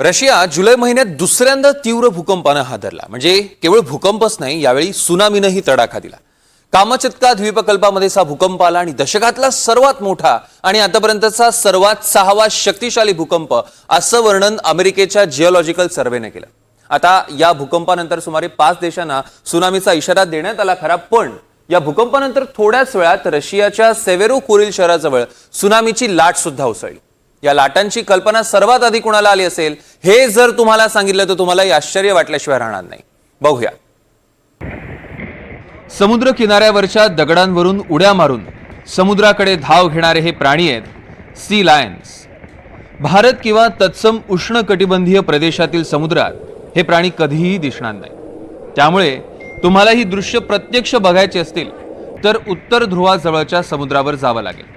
Russia जुलै महिन्यात दुसऱ्यांदा तीव्र भूकंपानं हादरला. म्हणजे केवळ भूकंपच नाही यावेळी सुनामीनंही तडाखा दिला. कामचित्का द्वीपकल्पामध्ये हा भूकंप आला आणि दशकातला सर्वात मोठा आणि आतापर्यंतचा सर्वात सहावा शक्तिशाली भूकंप असं वर्णन अमेरिकेच्या जिओलॉजिकल सर्व्हेने केलं. आता या भूकंपानंतर सुमारे पाच देशांना सुनामीचा इशारा देण्यात आला खरा पण या भूकंपानंतर थोड्याच वेळात रशियाच्या सेवेरो कोरिल शहराजवळ सुनामीची लाट सुद्धा उसळली. या लाटांची कल्पना सर्वात आधी कुणाला आली असेल हे जर तुम्हाला सांगितलं तर तुम्हाला आश्चर्य वाटल्याशिवाय राहणार नाही. बघूया. समुद्र किनाऱ्यावरच्या दगडांवरून उड्या मारून समुद्राकडे धाव घेणारे हे प्राणी आहेत सी लायन्स भारत किंवा तत्सम उष्ण कटिबंधीय प्रदेशातील समुद्रात हे प्राणी कधीही दिसणार नाही. त्यामुळे तुम्हाला ही दृश्य प्रत्यक्ष बघायची असतील तर उत्तर ध्रुवाजवळच्या समुद्रावर जावं लागेल.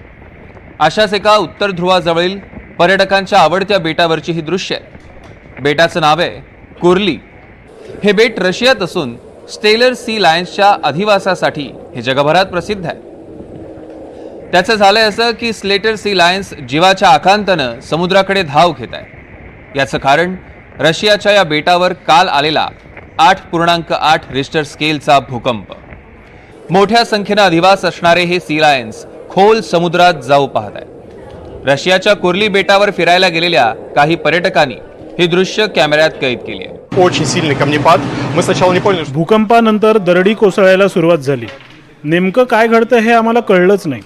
अशाच एका उत्तर ध्रुवाजवळील पर्यटकांच्या आवडत्या बेटावरची ही दृश्य आहेत बेटाचं नाव आहे कुर्ली. हे बेट रशियात असून स्टेलर सी लायन्सच्या अधिवासासाठी हे जगभरात प्रसिद्ध आहे. त्याचं झालंय असं की स्लेटर सी लायन्स जीवाच्या आकांतानं समुद्राकडे धाव घेत आहे. याचं कारण रशियाच्या या बेटावर काल आलेला आठ पूर्णांक आठ रिस्टर स्केलचा भूकंप. मोठ्या संख्येनं अधिवास असणारे हे सी लायन्स खोल समुद्रात जाऊ पाहत आहे. रशियाच्या कुर्ली बेटावर फिरायला गेलेल्या काही पर्यटकांनी हे दृश्य कॅमेऱ्यात कैद केले आहे. भूकंपानंतर दरडी कोसळायला सुरुवात झाली. नेमकं काय घडतं हे आम्हाला कळलंच नाही.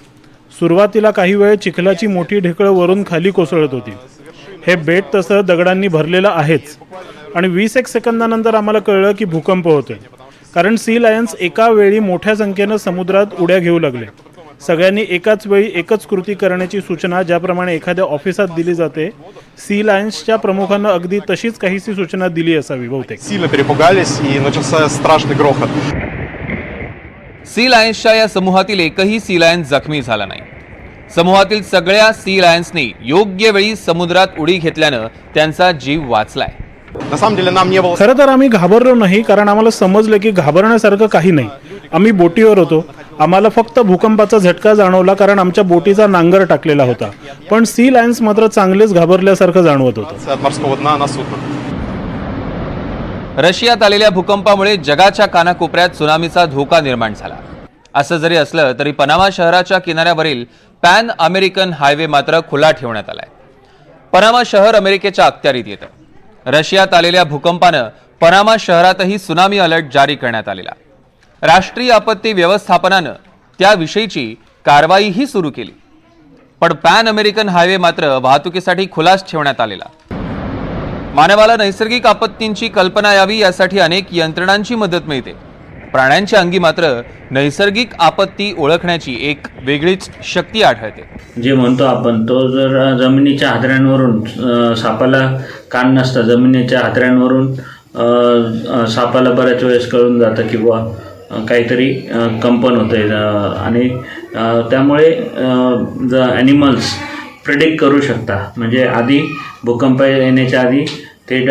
सुरुवातीला काही वेळ चिखलाची मोठी ढेकळं वरून खाली कोसळत होती. हे बेट तसं दगडांनी भरलेलं आहेच. आणि वीस एक सेकंदानंतर आम्हाला कळलं की भूकंप होतोय. कारण सी लायन्स एका वेळी मोठ्या संख्येनं समुद्रात उड्या घेऊ लागले. सगळ्यांनी एकाच वेळी एकच कृती करण्याची सूचना ज्याप्रमाणे एखाद्या ऑफिसात दिली जाते सी लायन्सच्या प्रमुखांना अगदी तशीच काहीशी सूचना दिली असावी बहुतेक. सी लायन्सच्या या समूहातील एकही सी लायन्स जखमी झाला नाही. समूहातील सगळ्या सी लायन्सनी योग्य वेळी समुद्रात उडी घेतल्यानं त्यांचा जीव वाचलाय. खरं तर आम्ही घाबरलो नाही कारण आम्हाला समजलं की घाबरण्यासारखं काही नाही. आम्ही बोटीवर होतो. आम्हाला फक्त भूकंपाचा झटका जाणवला कारण आमच्या बोटीचा नांगर टाकलेला होता. पण सी लायन्स मात्र चांगलेच घाबरल्यासारखं जाणवत होतं. रशियात आलेल्या भूकंपामुळे जगाच्या कानाकोपऱ्यात सुनामीचा धोका निर्माण झाला. असं जरी असलं तरी पनामा शहराच्या किनाऱ्यावरील पॅन अमेरिकन हायवे मात्र खुला ठेवण्यात आलाय. पनामा शहर अमेरिकेच्या अखत्यारीत येतं. रशियात आलेल्या भूकंपानं पनामा शहरातही सुनामी अलर्ट जारी करण्यात आलेला. राष्ट्रीय आपत्ती व्यवस्थापनानं त्याविषयीची कारवाईही सुरू केली. पण पॅन अमेरिकन हायवे मात्र वाहतुकीसाठी खुलाच ठेवण्यात आलेला. मानवाला नैसर्गिक आपत्तींची कल्पना यावी यासाठी अनेक यंत्रणांची मदत मिळते. प्राण्यांच्या अंगी मात्र नैसर्गिक आपत्ती ओळखण्याची एक वेगळीच शक्ती आढळते. जे म्हणतो आपण तो जर जमिनीच्या हादऱ्यांवरून सापाला कान नसता जमिनीच्या हादऱ्यांवरून सापाला बऱ्याच वेळेस कळून जातं किंवा काहीतरी कंपन होतं आहे आणि त्यामुळे ज ॲनिमल्स प्रेडिक्ट करू शकता. म्हणजे आधी भूकंप येण्याच्या आधी ते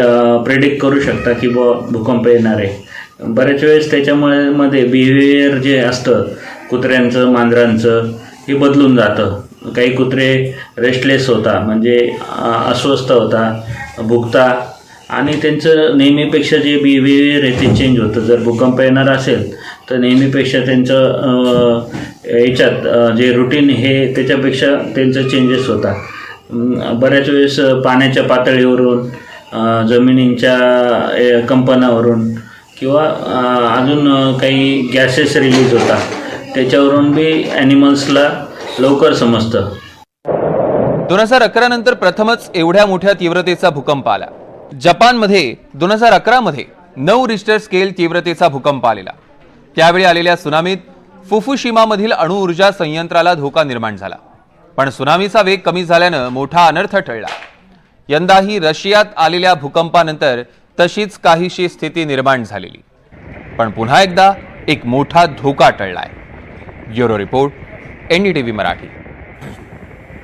प्रेडिक्ट करू शकता की बुवा भूकंप येणार आहे. बऱ्याच वेळेस त्याच्यामुळे मध्ये बिहेवियर जे असतं कुत्र्यांचं मांजरांचं हे बदलून जातं. काही कुत्रे रेस्टलेस होता म्हणजे अस्वस्थ होता भुकता आणि त्यांचं नेहमीपेक्षा जे बिहेवियर आहे ते चेंज होतं जर भूकंप येणार असेल तर नेहमीपेक्षा त्यांचं याच्यात जे रुटीन हे त्याच्यापेक्षा त्यांचं चेंजेस होता बऱ्याच वेळेस पाण्याच्या पातळीवरून जमिनींच्या कंपनावरून किंवा अजून काही गॅसेस रिलीज होतात. त्याच्यावरून बी ॲनिमल्सला लवकर समजतं. दोन हजार अकरा नंतर प्रथमच एवढ्या मोठ्या तीव्रतेचा भूकंप आला. जपानमध्ये दोन हजार अकरामध्ये नऊ रिस्टर स्केल तीव्रतेचा भूकंप आलेला. त्यावेळी आलेल्या सुनामीत फुफुशिमामधील अणुऊर्जा संयंत्राला धोका निर्माण झाला. पण सुनामीचा वेग कमी झाल्यानं मोठा अनर्थ टळला. यंदाही रशियात आलेल्या भूकंपानंतर तशीच काहीशी स्थिती निर्माण झालेली. पण पुन्हा एकदा एक मोठा धोका टळलाय. Bureau report NDTV Marathi.